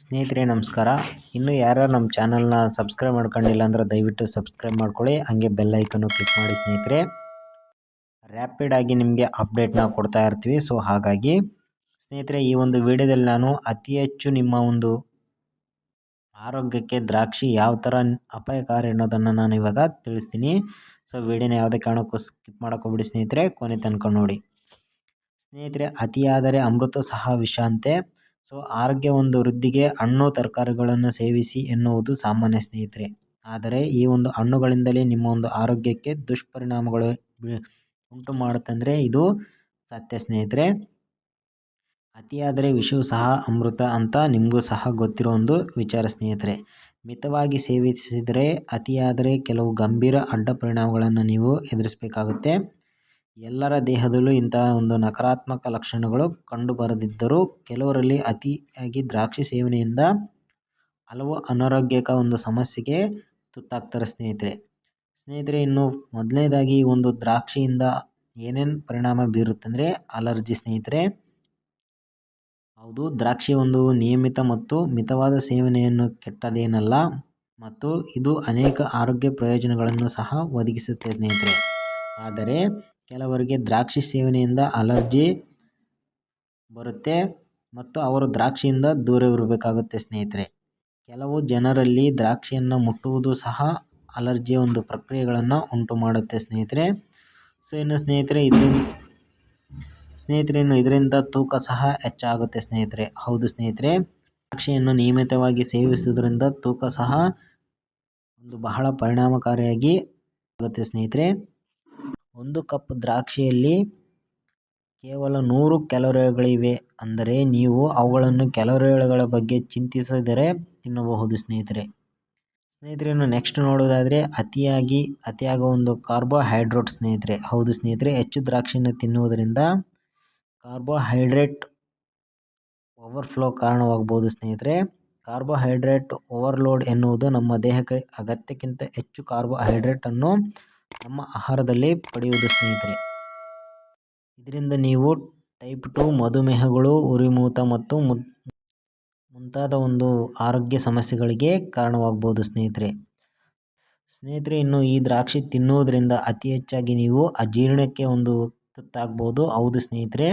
ಸ್ನೇಹಿತರೆ, ನಮಸ್ಕಾರ. ಇನ್ನೂ ಯಾರ್ಯಾರು ನಮ್ಮ ಚಾನಲ್ನ ಸಬ್ಸ್ಕ್ರೈಬ್ ಮಾಡ್ಕೊಂಡಿಲ್ಲ ಅಂದ್ರೆ ದಯವಿಟ್ಟು ಸಬ್ಸ್ಕ್ರೈಬ್ ಮಾಡ್ಕೊಳ್ಳಿ. ಹಾಗೆ ಬೆಲ್ ಐಕನ್ನು ಕ್ಲಿಕ್ ಮಾಡಿ ಸ್ನೇಹಿತರೆ. ರ್ಯಾಪಿಡಾಗಿ ನಿಮಗೆ ಅಪ್ಡೇಟ್ನ ಕೊಡ್ತಾ ಇರ್ತೀವಿ. ಸೊ ಹಾಗಾಗಿ ಸ್ನೇಹಿತರೆ, ಈ ಒಂದು ವಿಡಿಯೋದಲ್ಲಿ ನಾನು ಅತಿ ಹೆಚ್ಚು ನಿಮ್ಮ ಒಂದು ಆರೋಗ್ಯಕ್ಕೆ ದ್ರಾಕ್ಷಿ ಯಾವ ಥರ ಅಪಾಯಕಾರಿ ಅನ್ನೋದನ್ನು ನಾನು ಇವಾಗ ತಿಳಿಸ್ತೀನಿ. ಸೊ ವಿಡಿಯೋನ ಯಾವುದೇ ಕಾರಣಕ್ಕೂ ಸ್ಕಿಪ್ ಮಾಡೋಕ್ಕೋಗ್ಬಿಡಿ ಸ್ನೇಹಿತರೆ. ಕೊನೆ ತನಕ ನೋಡಿ. ಸ್ನೇಹಿತರೆ, ಅತಿಯಾದರೆ ಅಮೃತ ಸಹ ವಿಷ ಅಂತೆ. ಸೊ ಆರೋಗ್ಯ ಒಂದು ವೃದ್ಧಿಗೆ ಹಣ್ಣು, ತರಕಾರಿಗಳನ್ನು ಸೇವಿಸಿ ಎನ್ನುವುದು ಸಾಮಾನ್ಯ ಸ್ನೇಹಿತರೆ. ಆದರೆ ಈ ಒಂದು ಹಣ್ಣುಗಳಿಂದಲೇ ನಿಮ್ಮ ಒಂದು ಆರೋಗ್ಯಕ್ಕೆ ದುಷ್ಪರಿಣಾಮಗಳು ಉಂಟು ಮಾಡುತ್ತಂದರೆ ಇದು ಸತ್ಯ ಸ್ನೇಹಿತರೆ. ಅತಿಯಾದರೆ ವಿಷವು ಸಹ ಅಮೃತ ಅಂತ ನಿಮಗೂ ಸಹ ಗೊತ್ತಿರೋ ಒಂದು ವಿಚಾರ ಸ್ನೇಹಿತರೆ. ಮಿತವಾಗಿ ಸೇವಿಸಿದರೆ ಅತಿಯಾದರೆ ಕೆಲವು ಗಂಭೀರ ಅಡ್ಡ ಪರಿಣಾಮಗಳನ್ನು ನೀವು ಎದುರಿಸಬೇಕಾಗುತ್ತೆ. ಎಲ್ಲರ ದೇಹದಲ್ಲೂ ಇಂತಹ ಒಂದು ನಕಾರಾತ್ಮಕ ಲಕ್ಷಣಗಳು ಕಂಡುಬರದಿದ್ದರೂ ಕೆಲವರಲ್ಲಿ ಅತಿಯಾಗಿ ದ್ರಾಕ್ಷಿ ಸೇವನೆಯಿಂದ ಹಲವು ಅನಾರೋಗ್ಯಕ ಒಂದು ಸಮಸ್ಯೆಗೆ ತುತ್ತಾಗ್ತಾರೆ ಸ್ನೇಹಿತರೆ. ಸ್ನೇಹಿತರೆ, ಇನ್ನು ಮೊದಲನೇದಾಗಿ ಒಂದು ದ್ರಾಕ್ಷಿಯಿಂದ ಏನೇನು ಪರಿಣಾಮ ಬೀರುತ್ತಂದರೆ ಅಲರ್ಜಿ ಸ್ನೇಹಿತರೆ. ಹೌದು, ದ್ರಾಕ್ಷಿ ಒಂದು ನಿಯಮಿತ ಮತ್ತು ಮಿತವಾದ ಸೇವನೆಯನ್ನು ಕೆಟ್ಟದೇನಲ್ಲ ಮತ್ತು ಇದು ಅನೇಕ ಆರೋಗ್ಯ ಪ್ರಯೋಜನಗಳನ್ನು ಸಹ ಒದಗಿಸುತ್ತೆ ಸ್ನೇಹಿತರೆ. ಆದರೆ ಕೆಲವರಿಗೆ ದ್ರಾಕ್ಷಿ ಸೇವನೆಯಿಂದ ಅಲರ್ಜಿ ಬರುತ್ತೆ ಮತ್ತು ಅವರು ದ್ರಾಕ್ಷಿಯಿಂದ ದೂರವಿರಬೇಕಾಗುತ್ತೆ, ಸ್ನೇಹಿತರೆ. ಕೆಲವು ಜನರಲ್ಲಿ ದ್ರಾಕ್ಷಿಯನ್ನು ಮುಟ್ಟುವುದು ಸಹ ಅಲರ್ಜಿಯ ಒಂದು ಪ್ರಕ್ರಿಯೆಗಳನ್ನು ಉಂಟು ಮಾಡುತ್ತೆ ಸ್ನೇಹಿತರೆ. ಸೊ ಇನ್ನು ಸ್ನೇಹಿತರೆ ಇದರಿಂದ ಸ್ನೇಹಿತರೆ ಇದರಿಂದ ತೂಕ ಸಹ ಹೆಚ್ಚಾಗುತ್ತೆ, ಸ್ನೇಹಿತರೆ. ಹೌದು, ಸ್ನೇಹಿತರೆ. ದ್ರಾಕ್ಷಿಯನ್ನು ನಿಯಮಿತವಾಗಿ ಸೇವಿಸುವುದರಿಂದ ತೂಕ ಸಹ ಒಂದು ಬಹಳ ಪರಿಣಾಮಕಾರಿಯಾಗಿ ಆಗುತ್ತೆ, ಸ್ನೇಹಿತರೆ. ಒಂದು ಕಪ್ ದ್ರಾಕ್ಷಿಯಲ್ಲಿ ಕೇವಲ ನೂರು ಕ್ಯಾಲೋರಿಗಳಿವೆ. ಅಂದರೆ ನೀವು ಅವುಗಳನ್ನು ಕ್ಯಾಲೋರಿಗಳ ಬಗ್ಗೆ ಚಿಂತಿಸಿದರೆ ತಿನ್ನಬಹುದು ಸ್ನೇಹಿತರೆ. ಸ್ನೇಹಿತರೆ ಇನ್ನು ನೆಕ್ಸ್ಟ್ ನೋಡೋದಾದರೆ ಅತಿಯಾಗಿ, ಅತಿಯಾಗ ಒಂದು ಕಾರ್ಬೋಹೈಡ್ರೇಟ್ ಸ್ನೇಹಿತರೆ. ಹೌದು ಸ್ನೇಹಿತರೆ, ಹೆಚ್ಚು ದ್ರಾಕ್ಷಿಯನ್ನು ತಿನ್ನುವುದರಿಂದ ಕಾರ್ಬೋಹೈಡ್ರೇಟ್ ಓವರ್ಫ್ಲೋ ಕಾರಣವಾಗಬಹುದು ಸ್ನೇಹಿತರೆ. ಕಾರ್ಬೋಹೈಡ್ರೇಟ್ ಓವರ್ಲೋಡ್ ಎನ್ನುವುದು ನಮ್ಮ ದೇಹಕ್ಕೆ ಅಗತ್ಯಕ್ಕಿಂತ ಹೆಚ್ಚು ಕಾರ್ಬೋಹೈಡ್ರೇಟನ್ನು ನಮ್ಮ ಆಹಾರದಲ್ಲಿ ಪಡೆಯುವುದು ಸ್ನೇಹಿತರೆ. ಇದರಿಂದ ನೀವು ಟೈಪ್ ಟು ಮಧುಮೇಹಗಳು, ಉರಿಮೂತ ಮತ್ತು ಮುಂತಾದ ಒಂದು ಆರೋಗ್ಯ ಸಮಸ್ಯೆಗಳಿಗೆ ಕಾರಣವಾಗ್ಬೋದು ಸ್ನೇಹಿತರೆ. ಸ್ನೇಹಿತರೆ, ಇನ್ನು ಈ ದ್ರಾಕ್ಷಿ ತಿನ್ನುವುದರಿಂದ ಅತಿ ಹೆಚ್ಚಾಗಿ ನೀವು ಅಜೀರ್ಣಕ್ಕೆ ಒಂದು ತುತ್ತಾಗ್ಬೋದು ಹೌದು ಸ್ನೇಹಿತರೆ.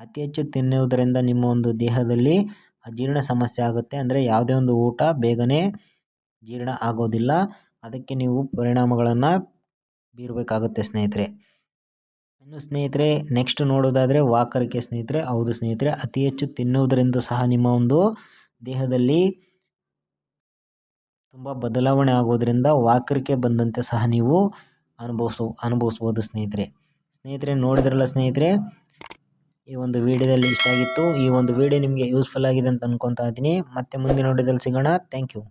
ಅತಿ ಹೆಚ್ಚು ತಿನ್ನುವುದರಿಂದ ನಿಮ್ಮ ಒಂದು ದೇಹದಲ್ಲಿ ಅಜೀರ್ಣ ಸಮಸ್ಯೆ ಆಗುತ್ತೆ. ಅಂದರೆ ಯಾವುದೇ ಒಂದು ಊಟ ಬೇಗನೆ ಜೀರ್ಣ ಆಗೋದಿಲ್ಲ. ಅದಕ್ಕೆ ನೀವು ಪರಿಣಾಮಗಳನ್ನು ಬೀರಬೇಕಾಗುತ್ತೆ ಸ್ನೇಹಿತರೆ. ಇನ್ನು ಸ್ನೇಹಿತರೆ ನೆಕ್ಸ್ಟ್ ನೋಡೋದಾದರೆ ವಾಕರಿಕೆ ಸ್ನೇಹಿತರೆ, ಹೌದು ಸ್ನೇಹಿತರೆ, ಅತಿ ಹೆಚ್ಚು ತಿನ್ನುವುದರಿಂದ ಸಹ ನಿಮ್ಮ ಒಂದು ದೇಹದಲ್ಲಿ ತುಂಬ ಬದಲಾವಣೆ ಆಗೋದರಿಂದ ವಾಕರಿಕೆ ಬಂದಂತೆ ಸಹ ನೀವು ಅನುಭವಿಸೋ ಅನುಭವಿಸ್ಬೋದು ಸ್ನೇಹಿತರೆ. ಸ್ನೇಹಿತರೆ, ನೋಡಿದ್ರಲ್ಲ ಸ್ನೇಹಿತರೆ, ಈ ಒಂದು ವಿಡಿಯೋದಲ್ಲಿ ಇಷ್ಟ ಆಗಿತ್ತು. ಈ ಒಂದು ವಿಡಿಯೋ ನಿಮಗೆ ಯೂಸ್ಫುಲ್ ಆಗಿದೆ ಅಂತ ಅನ್ಕೊತಾ ಇದ್ದೀನಿ. ಮತ್ತೆ ಮುಂದೆ ನೋಡಿದಲ್ಲಿ ಸಿಗೋಣ. Thank you